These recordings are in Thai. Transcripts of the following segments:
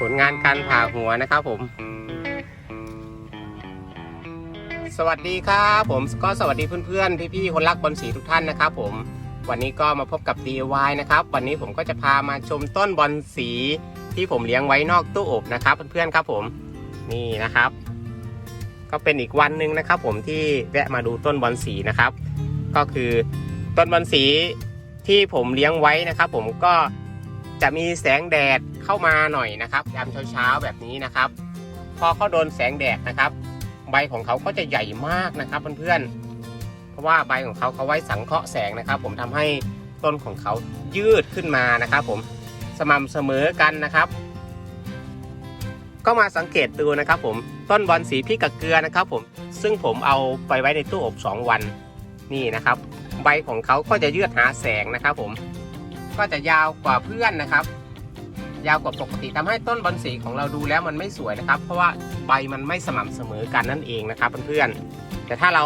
ผลงานการผ่าหัวนะครับผม สวัสดีครับผมก็สวัสดีเพื่อนๆ พี่ๆ คนรักบอลสีทุกท่านนะครับผม วันนี้ก็มาพบกับ DIY นะครับ วันนี้ผมก็จะพามาชมต้นบอลสีที่ผมเลี้ยงไว้นอกตู้อบนะครับเพื่อนๆครับผม นี่นะครับ ก็เป็นอีกวันหนึ่งนะครับ ผมที่แวะมาดูต้นบอลสีนะครับ ก็คือต้นบอลสีที่ผมเลี้ยงไว้นะครับ ผมก็จะมีแสงแดด เข้ามาหน่อยนะครับยามเช้าๆแบบนี้นะครับ พอเขาโดนแสงแดดนะครับ ใบของเขาก็จะใหญ่มากนะครับเพื่อนๆเพราะว่าใบของเขาเขาไว้สังเคราะห์แสงนะครับ ผมทำให้ต้นของเขายืดขึ้นมานะครับ ผมสม่ำเสมอกันนะครับ ก็มาสังเกตดูนะครับ ผมต้นบอลสีพริกกับเกลือนะครับ ผมซึ่งผมเอาไปไว้ในตู้อบ 2 วันนี่นะครับ ใบของเขาก็จะยืดหาแสงนะครับ ผมก็จะยาวกว่าเพื่อนนะครับ ยาวกว่าปกติทำให้ต้นบอลสีของเราดูแล้วมันไม่สวยนะครับ เพราะว่าใบมันไม่สม่ำเสมอกันนั่นเองนะครับเพื่อนๆแต่ถ้าเรา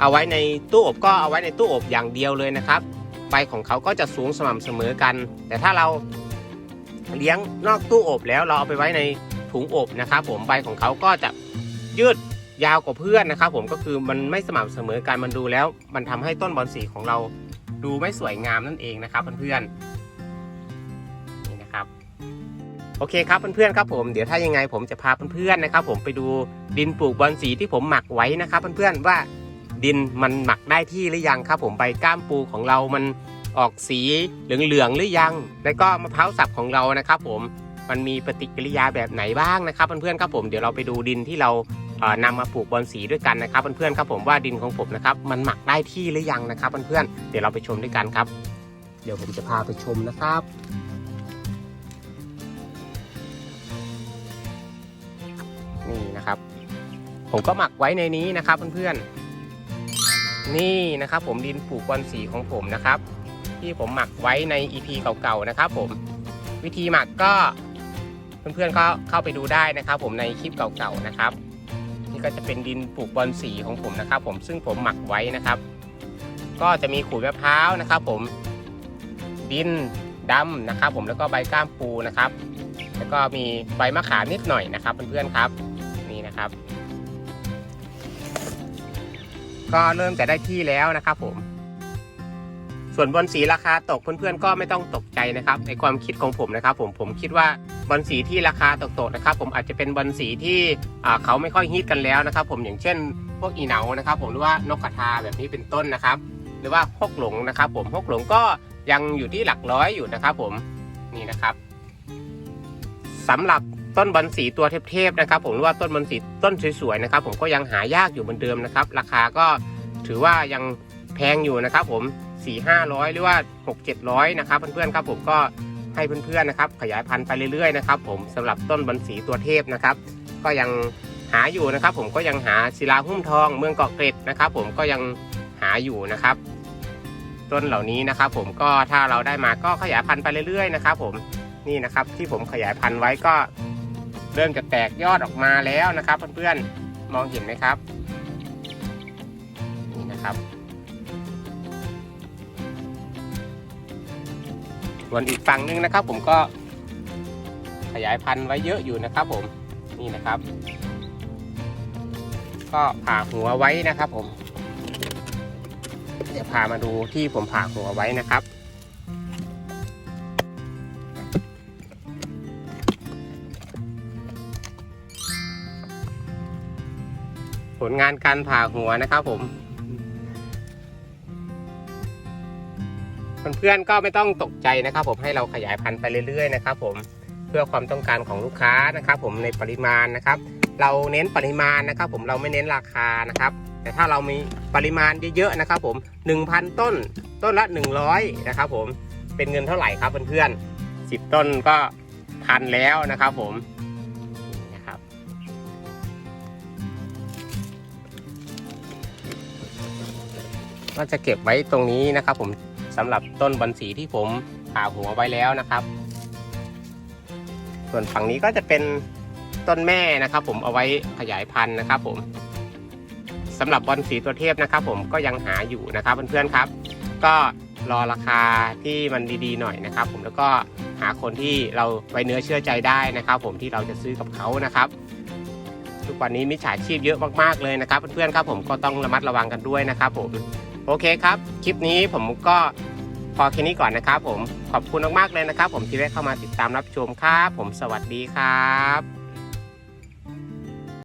เอาไว้ในตู้อบก็เอาไว้ในตู้อบอย่างเดียวเลยนะครับ ใบของเขาก็จะสูงสม่ำเสมอกัน แต่ถ้าเราเลี้ยงนอกตู้อบแล้วเราเอาไปไว้ในถุงอบนะครับ ผมใบของเขาก็จะยืดยาวกว่าเพื่อนนะครับ ผมก็คือมันไม่สม่ำเสมอกันมันดูแล้ว มันทำให้ต้นบอลสีของเราดูไม่สวยงามนั่นเองนะครับเพื่อนๆ โอเคครับเพื่อนๆครับผมเดี๋ยวถ้ายังไงผมจะพาเพื่อนๆนะครับผมไปดูดินปลูกบอลสีที่ผมหมักไว้นะครับเพื่อนๆว่าดินมันหมักได้ที่หรือยังครับ ผมใบก้ามปูของเรามันออกสีเหลืองๆหรือยัง แล้วก็มะพร้าวสับของเรานะครับ ผมมันมีปฏิกิริยาแบบไหนบ้างนะครับเพื่อนๆครับผมเดี๋ยวเราไปดูดินที่เราเอ่อนำมาปลูกบอลสีด้วยกันนะครับเพื่อนๆครับผมว่าดินของผมนะครับมันหมักได้ที่หรือยังนะครับเพื่อนๆเดี๋ยวเราไปชมด้วยกันครับ เดี๋ยวผมจะพาไปชมนะครับ นะครับ ผมก็หมักไว้ในนี้นะครับเพื่อนๆนี่นะครับ ผมดินปลูกบอลสีของผมนะครับ ที่ผมหมักไว้ใน EP เก่าๆนะครับ ผมวิธีหมักก็เพื่อนๆก็เข้าไปดูได้นะครับ ผมในคลิปเก่าๆนะครับนี่ก็จะเป็นดินปลูกบอลสีของผมนะครับ ผมซึ่งผมหมักไว้นะครับ ก็จะมีขูดมะพร้าวนะครับ ผมดินดำนะครับ ผมแล้วก็ใบก้ามปูนะครับ แล้วก็มีใบมะขามนิดหน่อยนะครับเพื่อนๆครับ นะครับ ก็เริ่มจะได้ที่แล้วนะครับผม ส่วนบอลสีราคาตกเพื่อนๆก็ไม่ต้องตกใจนะครับ ในความคิดของผมนะครับ ผมผมคิดว่าบอลสีที่ราคาตกๆนะครับ ผมอาจจะเป็นบอลสีที่เขาไม่ค่อยฮิตกันแล้วนะครับ ผมอย่างเช่น พวกอีเหนานะครับ ผมหรือว่านกกระทาแบบนี้เป็นต้นนะครับ หรือว่าฮกหลงนะครับ ผมฮกหลงก็ยังอยู่ที่หลักร้อยอยู่นะครับ ผมนี่นะครับสำหรับ ต้นบอลสีตัวเทพๆนะครับ ผมหรือว่าต้นบอลสีต้นสวยๆนะครับ ผมก็ยังหายากอยู่เหมือนเดิมนะครับ ราคาก็ถือว่ายังแพงอยู่นะครับ ผม4 5 0 0 หรือว่า 6 700 นะครับ เพื่อนๆครับผมก็ให้เพื่อนๆนะครับ ขยายพันธุ์ไปเรื่อยๆนะครับ ผมสำหรับต้นบอลสีตัวเทพนะครับ ก็ยังหาอยู่นะครับ ผมก็ยังหาศิลาหุ้มทองเมืองเกาะเกร็ดนะครับ ผมก็ยังหาอยู่นะครับต้นเหล่านี้นะครับ ผมก็ถ้าเราได้มาก็ขยายพันธุ์ไปเรื่อยๆนะครับ ผมนี่นะครับที่ผมขยายพันธุ์ไว้ก็ เริ่มจะแตกยอดออกมาแล้วนะครับ เพื่อนๆมองเห็นไหมครับ นี่นะครับส่วนอีกฝั่งหนึงนะครับ ผมก็ขยายพันธุ์ไว้เยอะอยู่นะครับ ผมนี่นะครับ ก็ผ่าหัวไว้นะครับ ผม เดี๋ยวพามาดูที่ผมผ่าหัวไว้นะครับ ลงานการผ่าหัวนะครับผม เพื่อนๆก็ไม่ต้องตกใจนะครับ ผมให้เราขยายพันธุ์ไปเรื่อยๆนะครับ ผมเพื่อความต้องการของลูกค้านะครับ ผมในปริมาณนะครับ เราเน้นปริมาณนะครับ ผมเราไม่เน้นราคานะครับ แต่ถ้าเรามีปริมาณเยอะๆนะครับ ผม 1,000 ต้นต้นละ 100 นะครับ ผมเป็นเงินเท่าไหร่ครับเพื่อนๆ10 ต้นก็พันแล้วนะครับ ผม ก็จะเก็บไว้ตรงนี้นะครับ ผมสำหรับต้นบอนสีที่ผมผ่าหัวไว้แล้วนะครับ ส่วนฝั่งนี้ก็จะเป็นต้นแม่นะครับ ผมเอาไว้ขยายพันธุ์นะครับ ผมสำหรับบอนสีตัวเทพนะครับ ผมก็ยังหาอยู่นะครับเพื่อนๆครับ ก็รอราคาที่มันดีๆหน่อยนะครับ ผมแล้วก็หาคนที่เราไว้เนื้อเชื่อใจได้นะครับ ผมที่เราจะซื้อกับเขานะครับ ทุกวันนี้มิจฉาชีพเยอะมากๆเลยนะครับ เพื่อนๆครับ ผมก็ต้องระมัดระวังกันด้วยนะครับ ผม โอเคครับ คลิปนี้ผมก็พอแค่นี้ก่อนนะครับผมขอบคุณมากๆเลยนะครับ ผมที่ได้เข้ามาติดตามรับชมครับผมสวัสดีครับ